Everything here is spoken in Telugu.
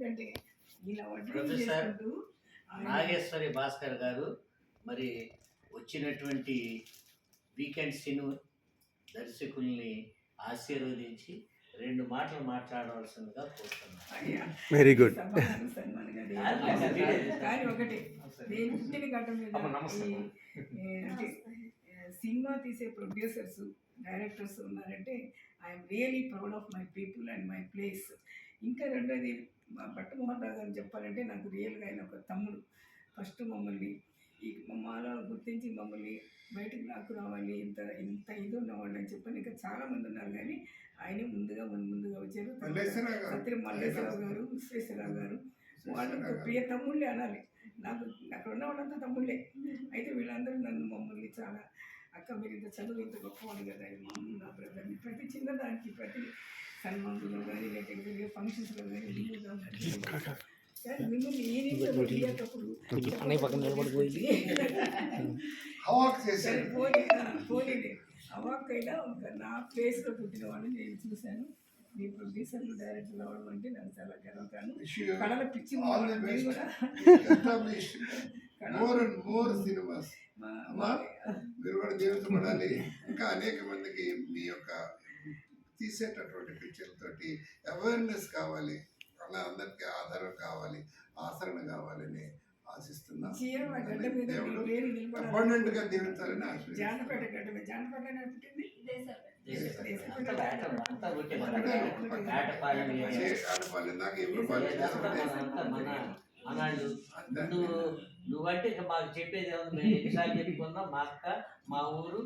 ఎందుకంటే ఇలా ప్రొఫెసర్ నాగేశ్వరి భాస్కర్ గారు మరి వచ్చినటువంటి వీకెండ్ సిను దర్శకుల్ని ఆశీర్వదించి రెండు మాటలు మాట్లాడవలసిందిగా కోరుతున్నాను. వెరీ గుడ్ ఒకటి. నేను గడ్డ అంటే సినిమా తీసే ప్రొడ్యూసర్స్ డైరెక్టర్స్ ఉన్నారంటే I'm really proud of my people and my place. ఇంకా రెండోది మా పట్టమోహన్ రావు గారు చెప్పాలంటే నాకు రియల్గా ఆయన ఒక తమ్ముడు. ఫస్ట్ మమ్మల్ని ఈ మాలో గుర్తించి మమ్మల్ని బయటకు నాకు రావాలి ఇంత ఇంత ఇది ఉన్నవాళ్ళు అని చెప్పని ఇంకా చాలా మంది ఉన్నారు. కానీ ఆయనే ముందుగా మన ముందుగా వచ్చారు. సత్యం మల్లేశ్వరరావు గారు. విశ్వేశ్వరరావు గారు. వాళ్ళంతా ప్రియ తమ్ముళ్ళే అనాలి. నాకు అక్కడ ఉన్న వాళ్ళంతా తమ్ముళ్ళే. అయితే వీళ్ళందరూ నన్ను మమ్మల్ని చాలా అక్క మీరు ఇంత చదువు ఇంత గొప్పవాడు కదా మా నా బ్రదర్ని ప్రతి చిన్నదానికి ప్రతి సన్మానంలో కానీ లేకపోతే ఫంక్షన్స్లో కానీ మిమ్మల్ని పక్కన నిలబడిపోయింది. అవాక్ అవాక్కైనా ఒక నా ప్లేస్లో పుట్టిన వాళ్ళని నేను చూశాను మీ ప్రొడ్యూసర్లు డైరెక్టర్ అవడం అంటే నాకు చాలా గర్వకారణం కళల పిచ్చి all the మా మీరు కూడా ఇంకా అనేక మందికి మీ యొక్క తీసేటటువంటి పిక్చర్ తోటి అవేర్నెస్ కావాలి. అలా అందరికీ ఆధారం కావాలి. ఆచరణ కావాలని ఆశిస్తున్నాం. అబండెంట్గా దీవించాలని నువ్వు నువ్వంటే ఇక మాకు చెప్పేది మేము ఎన్నిసార్లు చెప్పుకున్నాం? మా అక్క మా ఊరు